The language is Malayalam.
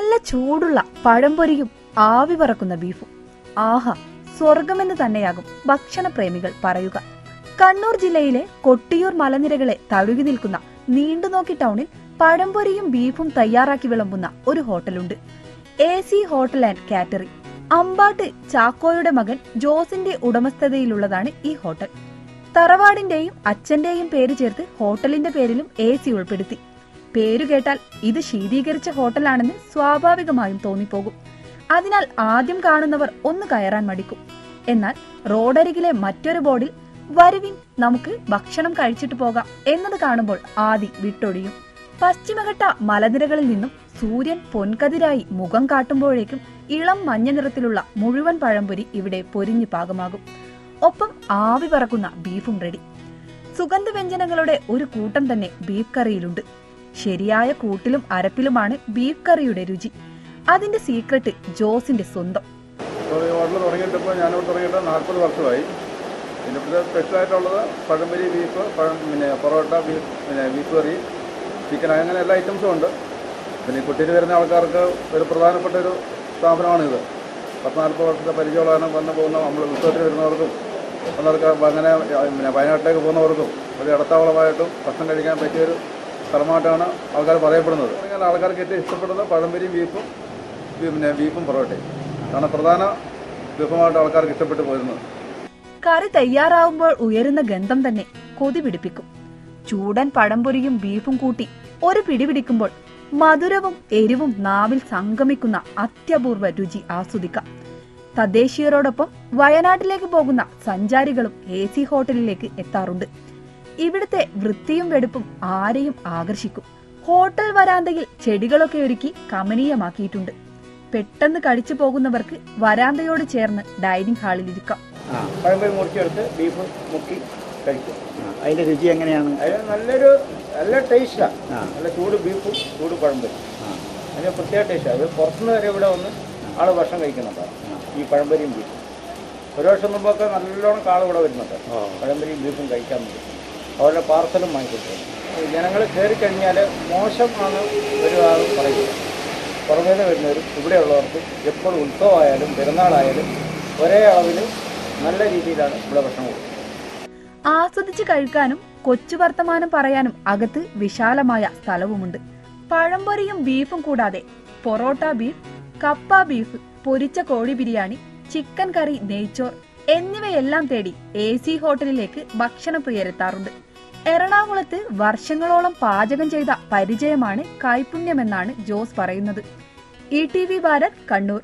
ചൂടുള്ള പഴംപൊരിയും ആവി പറക്കുന്ന ബീഫും. ആഹാ സ്വർഗമെന്ന് തന്നെയാകും ഭക്ഷണ പ്രേമികൾ പറയുക. കണ്ണൂർ ജില്ലയിലെ കൊട്ടിയൂർ മലനിരകളെ തഴുകി നിൽക്കുന്ന നീണ്ടുനോക്കി ടൗണിൽ പഴംപൊരിയും ബീഫും തയ്യാറാക്കി വിളമ്പുന്ന ഒരു ഹോട്ടലുണ്ട്. A C hotel and catering Ambat ചാക്കോയുടെ മകൻ ജോസിന്റെ ഉടമസ്ഥതയിലുള്ളതാണ് ഈ ഹോട്ടൽ. തറവാടിന്റെയും അച്ഛന്റെയും പേര് ചേർത്ത് ഹോട്ടലിന്റെ പേരിലും എ സി ഉൾപ്പെടുത്തി. പേരു കേട്ടാൽ ഇത് ശീതീകരിച്ച ഹോട്ടലാണെന്ന് സ്വാഭാവികമായും തോന്നിപ്പോകും. അതിനാൽ ആദ്യം കാണുന്നവർ ഒന്ന് കയറാൻ മടിക്കും. എന്നാൽ റോഡരികിലെ മറ്റൊരു ബോർഡിൽ വരുവിൻ നമുക്ക് ഭക്ഷണം കഴിച്ചിട്ട് പോകാം എന്നത് കാണുമ്പോൾ ആദി വിട്ടൊഴിയും പശ്ചിമഘട്ട മലനിരകളിൽ നിന്നും സൂര്യൻ പൊൻകതിരായി മുഖം കാട്ടുമ്പോഴേക്കും ഇളം മഞ്ഞ നിറത്തിലുള്ള മുഴുവൻ പഴംപൊരി ഇവിടെ പൊരിഞ്ഞു പാകമാകും. ഒപ്പം ആവി പറക്കുന്ന ബീഫും റെഡി. സുഗന്ധവ്യഞ്ജനങ്ങളുടെ ഒരു കൂട്ടം തന്നെ ബീഫ് കറിയിലുണ്ട്. ശരിയായ കൂട്ടിലും അരപ്പിലുമാണ് ബീഫ് കറിയുടെ രുചി. അതിന്റെ സീക്രട്ട് ജോസിന്റെ സ്വന്തം. ഹോട്ടൽ തുടങ്ങിയിട്ട് ഇപ്പോൾ ഞാനിവിടെ തുടങ്ങിയിട്ട് നാൽപ്പത് വർഷമായി. പിന്നെ സ്പെഷ്യലായിട്ടുള്ളത് പഴംപൊരി ബീഫ് പഴം പിന്നെ പൊറോട്ട ബീഫ് പിന്നെ ബീഫ് കറി ചിക്കൻ അങ്ങനെ എല്ലാ ഐറ്റംസും ഉണ്ട്. പിന്നെ കുട്ടിയിൽ വരുന്ന ആൾക്കാർക്ക് ഒരു പ്രധാനപ്പെട്ട ഒരു സ്ഥാപനമാണിത്. പത്ത് നാൽപ്പത് വർഷത്തെ പരിചയമുള്ളതാണ് വന്ന് പോകുന്ന നമ്മൾ ഉത്സവത്തിന് വരുന്നവർക്കും വന്നവർക്ക് അങ്ങനെ പിന്നെ വയനാട്ടിലേക്ക് പോകുന്നവർക്കും ഒരു ഇടത്താവളമായിട്ടും ഭക്ഷണം കഴിക്കാൻ പറ്റിയൊരു സ്ഥലമായിട്ടാണ് ആൾക്കാർ പറയപ്പെടുന്നത്. അതിനാൽ ആൾക്കാർക്ക് ഏറ്റവും ഇഷ്ടപ്പെടുന്നത് പഴംപൊരിയും ബീഫും പിന്നെ ബീഫും പൊറോട്ടയും. ആണ് പ്രധാന വിഭവമായിട്ട് ആൾക്കാർക്ക് ഇഷ്ടപ്പെട്ടു പോരുന്നത്. കറി തയ്യാറാവുമ്പോൾ ഉയരുന്ന ഗന്ധം തന്നെ കൊതി പിടിപ്പിക്കും. ചൂടൻ പഴംപൊരിയും ബീഫും കൂട്ടി ഒരു പിടി പിടിക്കുമ്പോൾ മധുരവും എരിവും നാവിൽ സംഗമിക്കുന്ന അത്യപൂർവ രുചി ആസ്വദിക്കാം. തദ്ദേശീയരോടൊപ്പം വയനാട്ടിലേക്ക് പോകുന്ന സഞ്ചാരികളും എ സി ഹോട്ടലിലേക്ക് എത്താറുണ്ട്. ഇവിടുത്തെ വൃത്തിയും വെടുപ്പും ആരെയും ആകർഷിക്കും. ഹോട്ടൽ വരാന്തയിൽ ചെടികളൊക്കെ ഒരുക്കി കമനീയമാക്കിയിട്ടുണ്ട്. പെട്ടെന്ന് കഴിച്ചു പോകുന്നവർക്ക് വരാന്തയോട് ചേർന്ന് ഡൈനിങ് ഹാളിൽ ഇരിക്കാം. മുറിച്ചെടുത്ത് ബീഫ് മുക്കി കഴിക്കും. അതിന്റെ രുചി എങ്ങനെയാണ്? നല്ലൊരു നല്ല ടേസ്റ്റാണ് നല്ല ചൂട് ബീഫും ചൂട് പഴംപൊരി. അതിന് പ്രത്യേക ടേസ്റ്റാണ് അത് പുറത്തുനിന്ന് വരെ ഇവിടെ വന്ന് ആൾ ഭക്ഷണം കഴിക്കുന്നുണ്ടാവും ഈ പഴംപൊരിയും ബീഫും. ഒരു വർഷം മുമ്പൊക്കെ നല്ലോണം കാൾ ഇവിടെ വരുന്നുണ്ട്. പഴംപൊരിയും ബീഫും കഴിക്കാൻ വേണ്ടി. അവരുടെ പാർസലും വാങ്ങിക്കൊടുക്കും ജനങ്ങൾ കയറി കഴിഞ്ഞാൽ മോശമാണ് ഒരു ആൾ പറയില്ല പുറമേ നിന്ന് വരുന്നവരും ഇവിടെയുള്ളവർക്ക് എപ്പോഴും ഉത്സവമായാലും പെരുന്നാളായാലും ഒരേ അളവിൽ നല്ല രീതിയിലാണ് ഇവിടെ ഭക്ഷണം കൊടുക്കുന്നത്. ആസ്വദിച്ച് കഴിക്കാനും കൊച്ചു വർത്തമാനം പറയാനും അകത്ത് വിശാലമായ സ്ഥലവുമുണ്ട്. പഴംപൊരിയും ബീഫും കൂടാതെ പൊറോട്ട ബീഫ് കപ്പ ബീഫ് പൊരിച്ച കോഴി ബിരിയാണി ചിക്കൻ കറി നെയ്ച്ചോർ എന്നിവയെല്ലാം തേടി എ സി ഹോട്ടലിലേക്ക് ഭക്ഷണപ്രിയരെത്താറുണ്ട് എറണാകുളത്ത് വർഷങ്ങളോളം പാചകം ചെയ്ത പരിചയമാണ് കൈപുണ്യമെന്നാണ് ജോസ് പറയുന്നത്. E T V Bharat Kannur.